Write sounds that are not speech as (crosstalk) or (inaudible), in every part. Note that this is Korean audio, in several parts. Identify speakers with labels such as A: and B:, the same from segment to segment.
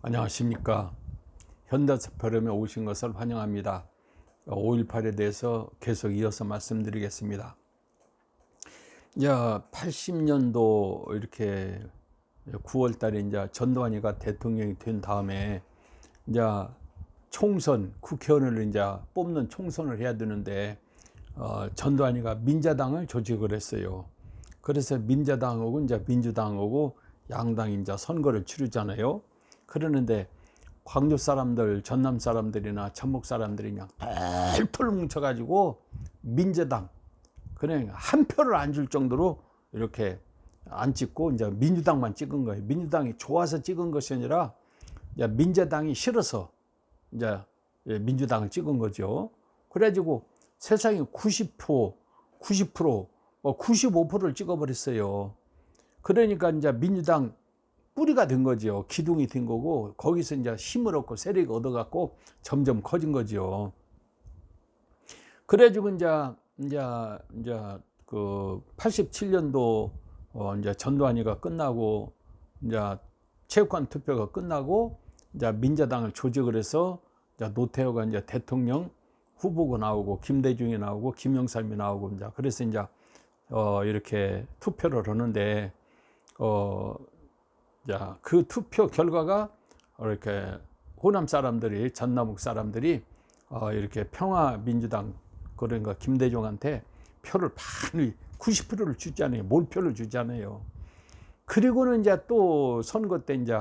A: 안녕하십니까. 현대사파름에 오신 것을 환영합니다. 5.18에 대해서 계속 이어서 말씀드리겠습니다. 이제 80년도 이렇게 9월 달에 이제 전두환이가 대통령이 된 다음에 이제 총선, 국회의원을 이제 뽑는 총선을 해야 되는데 어, 전두환이가 민자당을 조직을 했어요. 그래서 민자당하고 이제 민주당하고 양당이 이제 선거를 치르잖아요. 그러는데 광주 사람들, 전남 사람들이나 전북 사람들이 그냥 털털 뭉쳐가지고 민자당 그냥 한 표를 안 줄 정도로 이렇게 안 찍고 이제 민주당만 찍은 거예요. 민주당이 좋아서 찍은 것이 아니라 이제 민자당이 싫어서 이제 민주당을 찍은 거죠. 그래가지고 세상에 90%, 90%, 95%를 찍어버렸어요. 그러니까 이제 민주당 뿌리가 된 거죠. 기둥이 된 거고 거기서 이제 힘을 얻고 세력을 얻어 갖고 점점 커진 거죠. 그래 가지고 이제 이제 이제 그 87년도 어 이제 전두환이가 끝나고 이제 체육관 투표가 끝나고 이제 민자당을 조직을 해서 이제 노태우가 이제 대통령 후보가 나오고 김대중이 나오고 김영삼이 나오고 이제 그래서 이제 어 이렇게 투표를 하는데 어 자, 그 투표 결과가 이렇게 호남 사람들이 전남북 사람들이 어 이렇게 평화민주당 그러니까 김대중한테 표를 많이 90%를 주잖아요. 몰표를 주잖아요. 그리고는 이제 또 선거 때 이제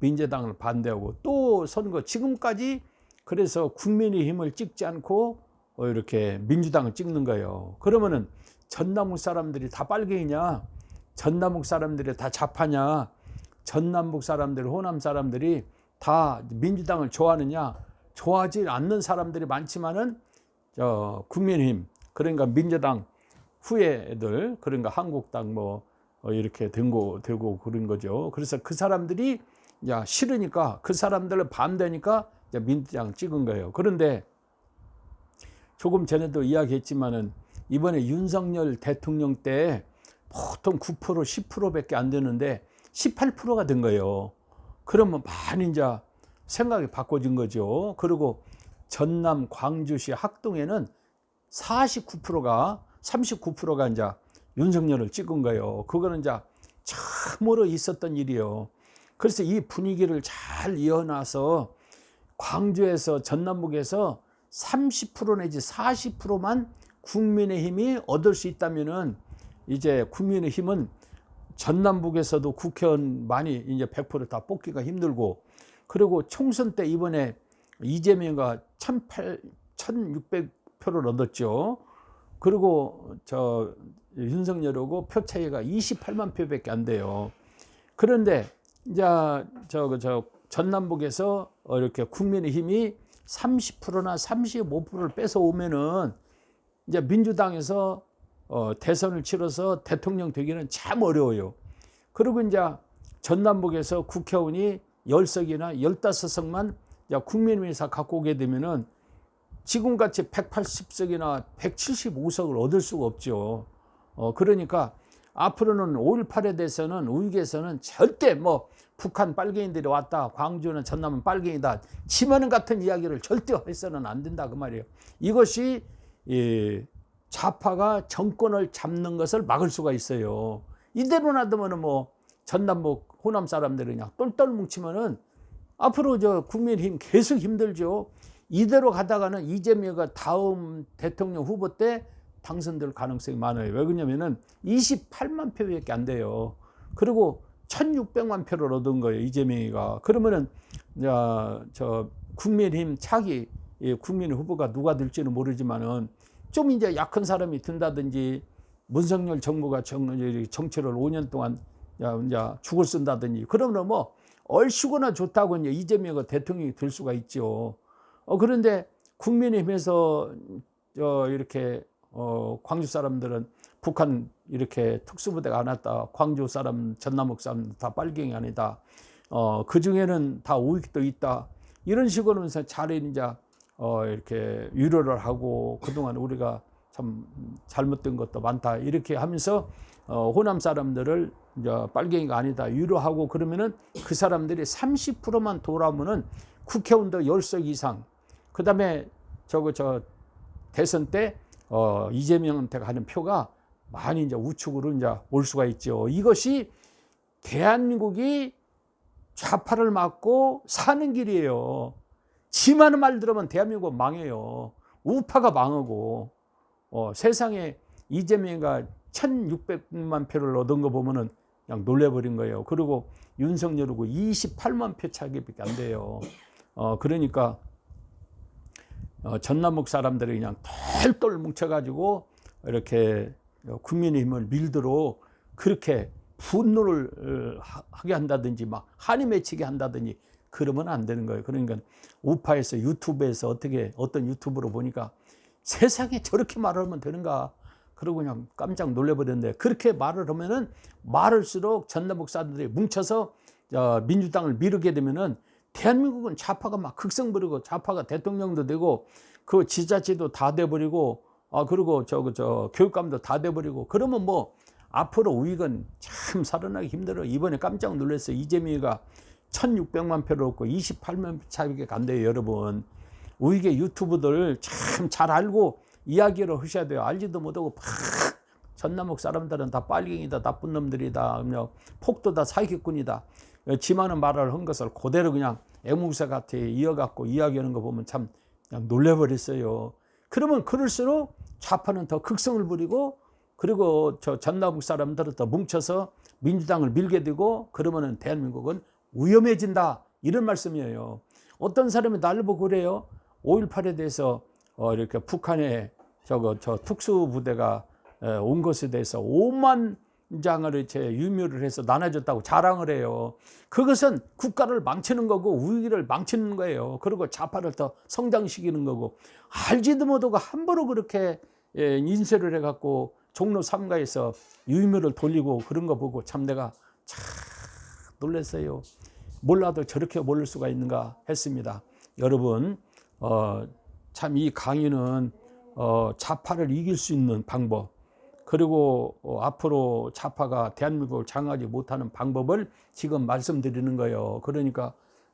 A: 민주당을 반대하고 또 선거 지금까지 그래서 국민의힘을 찍지 않고 어 이렇게 민주당을 찍는 거예요. 그러면은 전남북 사람들이 다 빨갱이냐? 전남북 사람들이 다 좌파냐? 전남북 사람들, 호남 사람들이 다 민주당을 좋아하느냐? 좋아하지 않는 사람들이 많지만은 저 국민힘 그러니까 민주당 후에 애들 그러니까 한국당 뭐 어, 이렇게 된거 되고 그런 거죠. 그래서 그 사람들이 야 싫으니까 그 사람들을 반대니까 민주당 찍은 거예요. 그런데 조금 전에도 이야기했지만은 이번에 윤석열 대통령 때 보통 9% 10%밖에 안 되는데 18%가 된 거예요. 그러면 많이 이제 생각이 바꿔진 거죠. 그리고 전남 광주시 학동에는 49%가 39%가 이제 윤석열을 찍은 거예요. 그거는 이제 참으로 있었던 일이에요. 그래서 이 분위기를 잘 이어놔서 광주에서 전남북에서 30% 내지 40%만 국민의 힘이 얻을 수 있다면은 이제 국민의 힘은 전남북에서도 국회의원 많이 이제 100%다 뽑기가 힘들고 그리고 총선 때 이번에 이재명가 1,800, 1,600표를 얻었죠. 그리고 저 윤석열하고 표 차이가 28만 표밖에 안 돼요. 그런데 이제 저, 저 전남북에서 이렇게 국민의 힘이 30%나 35%를 뺏어 오면은 이제 민주당에서 어, 대선을 치러서 대통령 되기는 참 어려워요. 그리고 이제 전남북에서 국회의원이 10석이나 15석만 국민의힘에서 갖고 오게 되면은 지금같이 180석이나 175석을 얻을 수가 없죠. 어, 그러니까 앞으로는 5.18에 대해서는 우익에서는 절대 뭐 북한 빨갱이들이 왔다. 광주는 전남은 빨갱이다. 치마는 같은 이야기를 절대 해서는 안 된다. 그 말이에요. 이것이 이 좌파가 정권을 잡는 것을 막을 수가 있어요. 이대로 놔두면은 뭐 전남북 호남 사람들이 그냥 똘똘 뭉치면은 앞으로 저 국민힘 계속 힘들죠. 이대로 가다가는 이재명가 다음 대통령 후보 때 당선될 가능성이 많아요. 왜 그러냐면은 28만 표밖에 안 돼요. 그리고 1600만 표를 얻은 거예요. 이재명이가. 그러면은 저 국민힘 차기 국민 후보가 누가 될지는 모르지만은 좀 이제 약한 사람이 든다든지 문성열 정부가 정, 정치를 5년 동안 이제 죽을 쓴다든지 그러면 뭐 얼씨구나 좋다고 이제 이재명이 대통령이 될 수가 있죠. 어, 그런데 국민의힘에서 어, 이렇게 어, 광주 사람들은 북한 이렇게 특수부대가 안 왔다. 광주 사람, 전남북 사람 다 빨갱이 아니다. 어, 그 중에는 다 우익도 있다. 이런 식으로 하면서 잘 이제 어, 이렇게 위로를 하고 그동안 우리가 참 잘못된 것도 많다. 이렇게 하면서 어, 호남 사람들을 이제 빨갱이가 아니다 위로하고 그러면은 그 사람들이 30%만 돌아오면은 국회의원도 10석 이상 그다음에 저거 저 대선 때 어, 이재명한테 가는 표가 많이 이제 우측으로 이제 올 수가 있죠. 이것이 대한민국이 좌파를 막고 사는 길이에요. 지많은 말 들으면 대한민국 망해요. 우파가 망하고 어, 세상에 이재명이가 1,600만 표를 얻은 거 보면은 그냥 놀래버린 거예요. 그리고 윤석열하고 28만 표 차이밖에 안 돼요. 어, 그러니까 어, 전남북 사람들이 그냥 똘똘 뭉쳐가지고 이렇게 국민의힘을 밀도록 그렇게 분노를 어, 하- 하게 한다든지 막 한이 맺히게 한다든지 그러면 안 되는 거예요. 그러니까 우파에서 유튜브에서 어떻게 어떤 유튜브로 보니까 세상에 저렇게 말하면 되는가? 그러고 그냥 깜짝 놀래버렸는데 그렇게 말을 하면은 말할수록 전남북 사람들이 뭉쳐서 어, 민주당을 미루게 되면은 대한민국은 좌파가 막 극성 부리고 좌파가 대통령도 되고 그 지자체도 다 돼버리고 아 그리고 저거 저 교육감도 다 돼버리고 그러면 뭐 앞으로 우익은 참 살아나기 힘들어 이번에 깜짝 놀랐어요 이재명이가 1600만 표를 얻고 28만 표 차이밖에 간대요 여러분. 우익의 유튜브들 참 잘 알고 이야기를 하셔야 돼요. 알지도 못하고 팍! 전남북 사람들은 다 빨갱이다 나쁜 놈들이다 폭도다 사기꾼이다. 지만은 말을 한 것을 그대로 그냥 애무새 같아 이어갖고 이야기하는 거 보면 참 놀래버렸어요. 그러면 그럴수록 좌파는 더 극성을 부리고 그리고 저 전남북 사람들은 더 뭉쳐서 민주당을 밀게 되고 그러면은 대한민국은 위험해진다 이런 말씀이에요. 어떤 사람이 나를 보고 그래요. 5.18에 대해서 어 이렇게 북한에 저거 저 특수 부대가 온 것에 대해서 5만 장을 이제 유묘를 해서 나눠줬다고 자랑을 해요. 그것은 국가를 망치는 거고 우위를 망치는 거예요. 그리고 좌파를 더 성장시키는 거고 알지도 못하고 함부로 그렇게 예, 인쇄를 해갖고 종로 3가에서 유묘를 돌리고 그런 거 보고 참 내가 참 놀랐어요. 몰라도 저렇게 모를 수가 있는가 했습니다. 여러분, 어, 참 이 강의는 어, 좌파를 이길 수 있는 방법, 그리고 어, 앞으로 좌파가 대한민국을 장악하지 못하는 방법을 지금 말씀드리는 거예요. 그러니까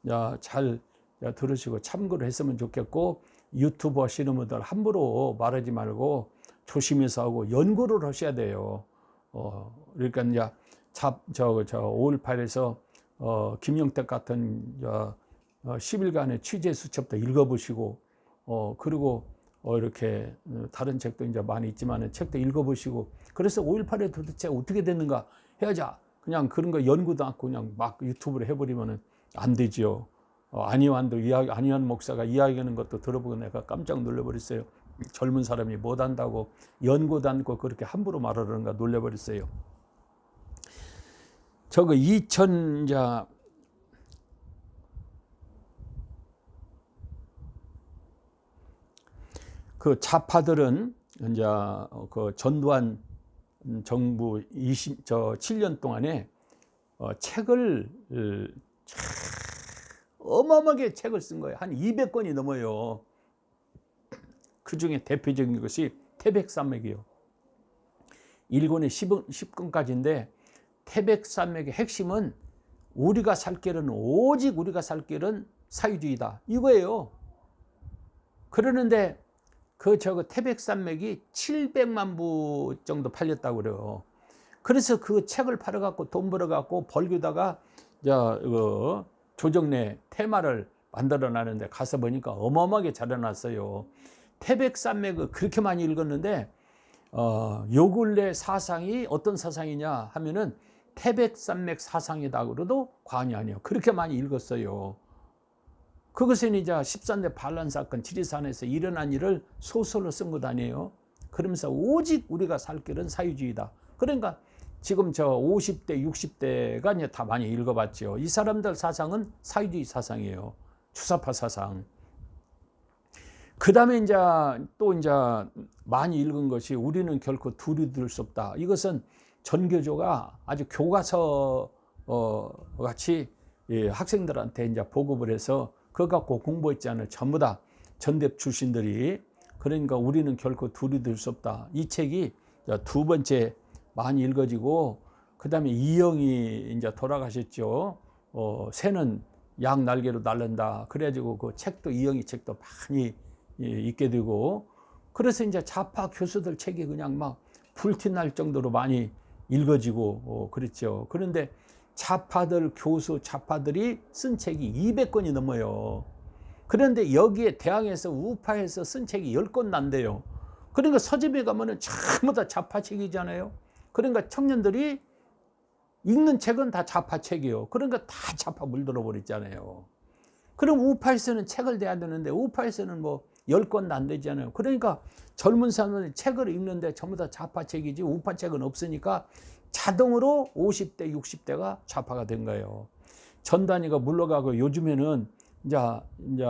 A: 야, 잘 야, 들으시고 참고를 했으면 좋겠고 유튜브 하시는 분들 함부로 말하지 말고 조심해서 하고 연구를 하셔야 돼요. 어, 그러니까 이제 자, 저, 저 5.18에서 어, 김영택 같은 저, 어, 10일간의 취재 수첩도 읽어보시고 어, 그리고 어, 이렇게 어, 다른 책도 이제 많이 있지만 책도 읽어보시고 그래서 5.18에 도대체 어떻게 됐는가 해야지 그냥 그런 거 연구도 않고 그냥 막 유튜브로 해버리면은 안 되지요. 어, 안희환도 이야기, 안희환 목사가 이야기하는 것도 들어보고 내가 깜짝 놀라버렸어요. 젊은 사람이 못 한다고 연구도 않고 그렇게 함부로 말하는가 놀라버렸어요. 저거 2000, 이제 그 좌파들은 이제 그 전두환 정부 20, 저 7년 동안에 어, 책을 어, 참 어마어마하게 책을 쓴 거예요. 한 200권이 넘어요. 그 중에 대표적인 것이 태백산맥이요. 1권에 10, 10권까지인데 태백산맥의 핵심은 우리가 살 길은 오직 우리가 살 길은 사유주의다. 이거예요. 그러는데 그 저거 태백산맥이 700만 부 정도 팔렸다고 그래요. 그래서 그 책을 팔아 갖고 돈 벌어 갖고 벌기다가 그 조정래 테마를 만들어 놨는데 가서 보니까 어마어마하게 잘해놨어요. 태백산맥을 그렇게 많이 읽었는데 어, 요 근래 사상이 어떤 사상이냐 하면은 태백산맥 사상이다 그래도 과언이 아니에요. 그렇게 많이 읽었어요. 그것은 이제 13대 반란 사건 지리산에서 일어난 일을 소설로 쓴 것 아니에요. 그러면서 오직 우리가 살 길은 사유주의다. 그러니까 지금 저 50대, 60대가 이제 다 많이 읽어봤죠. 이 사람들 사상은 사유주의 사상이에요. 주사파 사상. 그 다음에 이제 또 이제 많이 읽은 것이 우리는 결코 두려들 수 없다. 이것은 전교조가 아주 교과서 어, 같이 예, 학생들한테 이제 보급을 해서 그거 갖고 공부했지 않을 전부 다 전대 출신들이 그러니까 우리는 결코 두려들 수 없다. 이 책이 두 번째 많이 읽어지고 그다음에 이영이 이제 돌아가셨죠. 어, 새는 양 날개로 날른다. 그래가지고 그 책도 이영이 책도 많이 예, 읽게 되고 그래서 이제 좌파 교수들 책이 그냥 막 불티날 정도로 많이 읽어지고 어, 그랬죠. 그런데 좌파들 교수 좌파들이 쓴 책이 200권이 넘어요. 그런데 여기에 대항해서 우파에서 쓴 책이 10권 난대요. 그러니까 서점에 가면은 전부 다 좌파 책이잖아요. 그러니까 청년들이 읽는 책은 다 좌파 책이요. 그러니까 다 좌파 물들어 버렸잖아요. 그럼 우파에서는 책을 대야 되는데 우파에서는 뭐 10권 난되잖아요. 그러니까 젊은 사람들이 책을 읽는데 전부 다 좌파 책이지 우파 책은 없으니까 자동으로 50대, 60대가 좌파가 된 거예요. 전단위가 물러가고 요즘에는 이제, 이제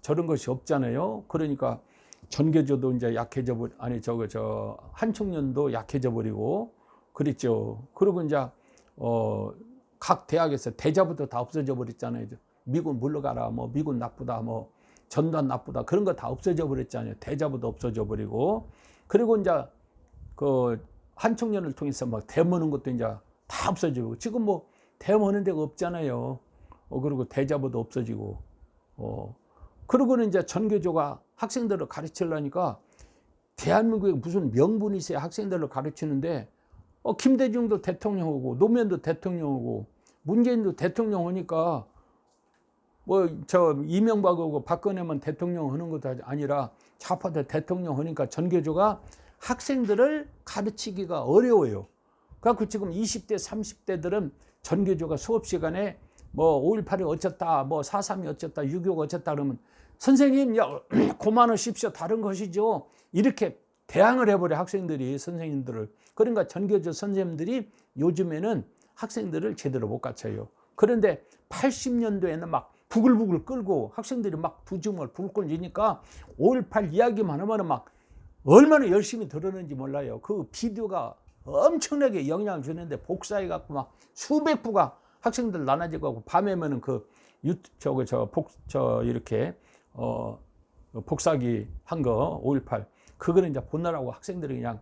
A: 저런 것이 없잖아요. 그러니까 전교조도 이제 약해져 버 아니 저거 저 한청년도 약해져 버리고 그랬죠. 그리고 이제 어 각 대학에서 대자부터 다 없어져 버렸잖아요. 미군 물러가라 뭐 미군 나쁘다 뭐 전단 나쁘다. 그런 거 다 없어져 버렸잖아요. 대자부도 없어져 버리고. 그리고 이제 그 한청년을 통해서 막 대모는 것도 이제 다 없어지고. 지금 뭐 대모는 데가 없잖아요. 어 그리고 대자보도 없어지고. 어. 그러고는 이제 전교조가 학생들을 가르치려니까 대한민국에 무슨 명분이 있어야 학생들을 가르치는데 어 김대중도 대통령 오고 노무현도 대통령 오고 문재인도 대통령 오니까 뭐 저 이명박하고 박근혜만 대통령 하는 것도 아니라 좌파도 대통령 하니까 전교조가 학생들을 가르치기가 어려워요. 그래갖고 지금 20대, 30대들은 전교조가 수업 시간에 뭐 5.18이 어쩌다, 뭐 4.3이 어쩌다, 6.25가 어쩌다 그러면 선생님, 야, (clears throat) 고만하십시오. 다른 것이죠. 이렇게 대항을 해버려 학생들이 선생님들을. 그러니까 전교조 선생님들이 요즘에는 학생들을 제대로 못 갖춰요. 그런데 80년도에는 막 부글부글 끌고 학생들이 막두 주먹을 불끈 지니까 5.18 이야기만 하면 막 얼마나 열심히 들었는지 몰라요. 그 비디오가 엄청나게 영향을 주는데 복사해 갖고 막 수백 부가 학생들 나눠지고 하고 밤에면은 그 유, 저거 저 복 저 이렇게 어 복사기 한 거 5.18 그거는 이제 보느라고 학생들이 그냥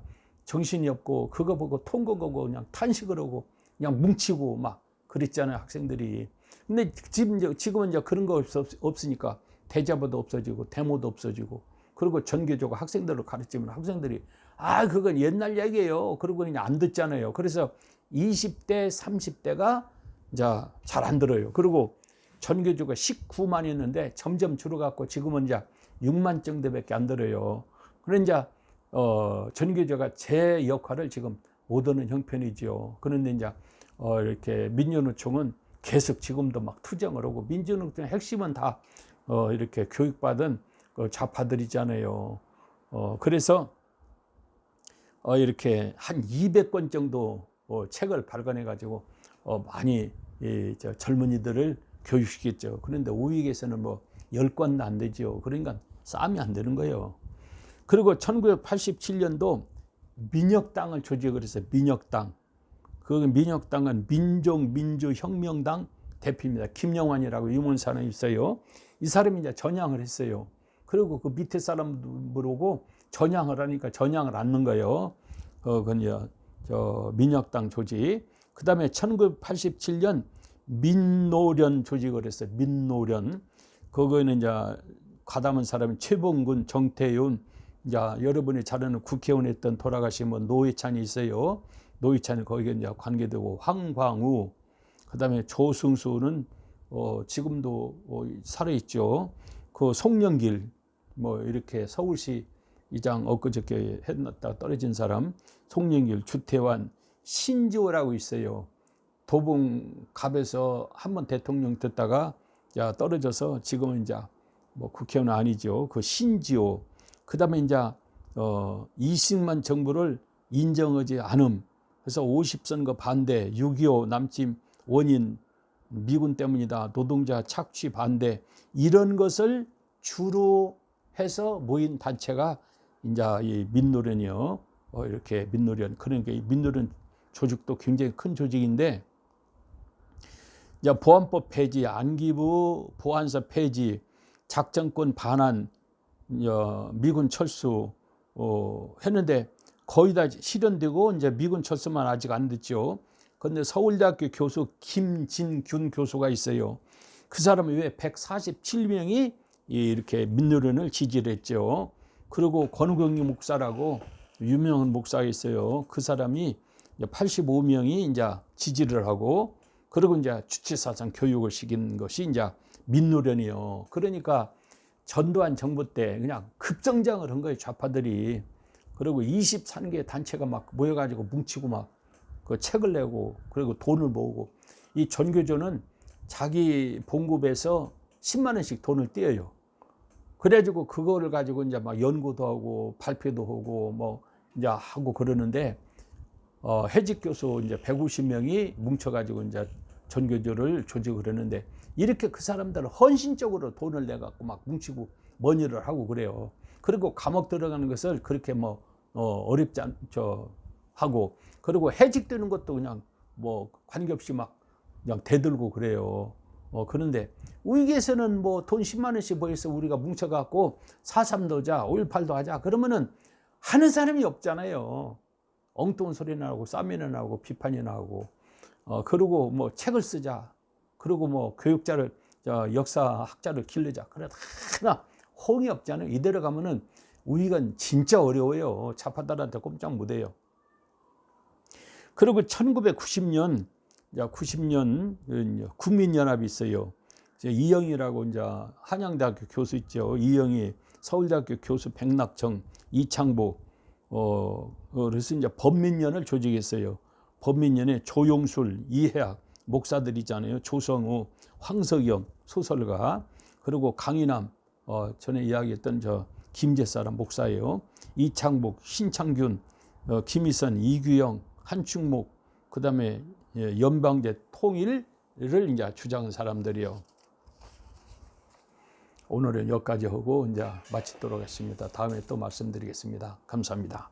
A: 정신이 없고 그거 보고 통곡하고 그냥 탄식을 하고 그냥 뭉치고 막 그랬잖아요 학생들이. 근데 지금 지금은 이제 그런 거 없, 으니까 대자보도 없어지고 데모도 없어지고 그리고 전교조가 학생들을 가르치면 학생들이 아 그건 옛날 얘기예요. 그러고 그냥 안 듣잖아요. 그래서 20대 30대가 이제 잘 안 들어요. 그리고 전교조가 19만이었는데 점점 줄어갖고 지금은 이제 6만 정도밖에 안 들어요. 그런 이제 어, 전교조가 제 역할을 지금 못 하는 형편이지요. 그런데 이제 어, 이렇게 민주노총은 계속 지금도 막 투쟁을 하고 민주노총 핵심은 다 어, 이렇게 교육받은 그 좌파들이잖아요. 어, 그래서 어, 이렇게 한 200권 정도 어, 책을 발간해 가지고 어, 많이 이, 저 젊은이들을 교육시켰죠. 그런데 우익에서는 뭐 10권도 안 되죠. 그러니까 싸움이 안 되는 거예요. 그리고 1987년도 민혁당을 조직을 해서 민혁당. 그 민혁당은 민족 민주혁명당 대표입니다. 김영환이라고 유문 사람이 있어요. 이 사람이 이제 전향을 했어요. 그리고 그 밑에 사람 부르고 전향을 하니까 전향을 않는 거예요. 어, 그저 저 민혁당 조직. 그 다음에 1987년 민노련 조직을 했어요. 민노련. 그거는 이제 가담한 사람이 최봉근, 정태윤, 이제 여러분이 잘 아는 국회의원 했던 돌아가신 뭐 노회찬이 있어요. 노회찬이 거기에 이제 관계되고 황광우, 그 다음에 조승수는 어, 지금도 어, 살아 있죠. 그 송영길, 뭐 이렇게 서울시 이장 엊그저께 했다 떨어진 사람 송영길 주태환 신지호라고 있어요. 도봉갑에서 한 번 대통령 됐다가 야 떨어져서 지금은 이제 뭐 국회의원 아니죠. 그 신지호. 그다음에 이제 어 이승만 정부를 인정하지 않음. 그래서 50선거 반대, 6.25 남침 원인 미군 때문이다. 노동자 착취 반대 이런 것을 주로 해서 모인 단체가 이제 이 민노련이요. 어, 이렇게 민노련 그러니까 이 민노련 조직도 굉장히 큰 조직인데 이제 보안법 폐지, 안기부 보안사 폐지, 작전권 반환, 어, 미군 철수 어, 했는데 거의 다 실현되고 이제 미군 철수만 아직 안 됐죠. 근데 서울대학교 교수 김진균 교수가 있어요. 그 사람이 왜 147명이 이렇게 민노련을 지지를 했죠. 그리고 권우경이 목사라고 유명한 목사가 있어요. 그 사람이 85명이 이제 지지를 하고 그리고 이제 주체사상 교육을 시킨 것이 이제 민노련이요. 그러니까 전두환 정부 때 그냥 급성장을 한 거예요. 좌파들이. 그리고 23개 단체가 막 모여가지고 뭉치고 막 그 책을 내고 그리고 돈을 모으고 이 전교조는 자기 봉급에서 10만 원씩 돈을 떼어요. 그래가지고 그거를 가지고 이제 막 연구도 하고 발표도 하고 뭐 이제 하고 그러는데 어, 해직 교수 이제 150명이 뭉쳐가지고 이제 전교조를 조직을 하는데 이렇게 그 사람들은 헌신적으로 돈을 내 갖고 막 뭉치고 뭔 일을 하고 그래요. 그리고 감옥 들어가는 것을 그렇게 뭐 어, 어렵지 않저 하고 그리고 해직되는 것도 그냥 뭐 관계없이 막 그냥 대들고 그래요. 어, 그런데 우익에서는 뭐 돈 10만 원씩 모여서 우리가 뭉쳐갖고 4.3도 하자, 5.18도 하자. 그러면은 하는 사람이 없잖아요. 엉뚱한 소리나 하고 싸매나 나오고 비판이나 하고 어, 그리고 뭐 책을 쓰자. 그리고 뭐 교육자를 저 역사학자를 기르자. 그러다 하나 호응이 없잖아요. 이대로 가면은 우익은 진짜 어려워요. 좌파들한테 꼼짝 못해요. 그리고 1990년, 90년 국민연합이 있어요. 이영이라고 이제 한양대학교 교수 있죠. 이영이 서울대학교 교수 백낙정, 이창복, 어, 그래서 이제 범민연을 조직했어요. 범민연에 조용술, 이해학, 목사들이잖아요. 조성우, 황석영, 소설가, 그리고 강인함, 어, 전에 이야기했던 저 김제사람 목사예요. 이창복, 신창균, 어, 김희선, 이규영, 한충목, 그 다음에 연방제 통일을 이제 주장한 사람들이요. 오늘은 여기까지 하고 이제 마치도록 하겠습니다. 다음에 또 말씀드리겠습니다. 감사합니다.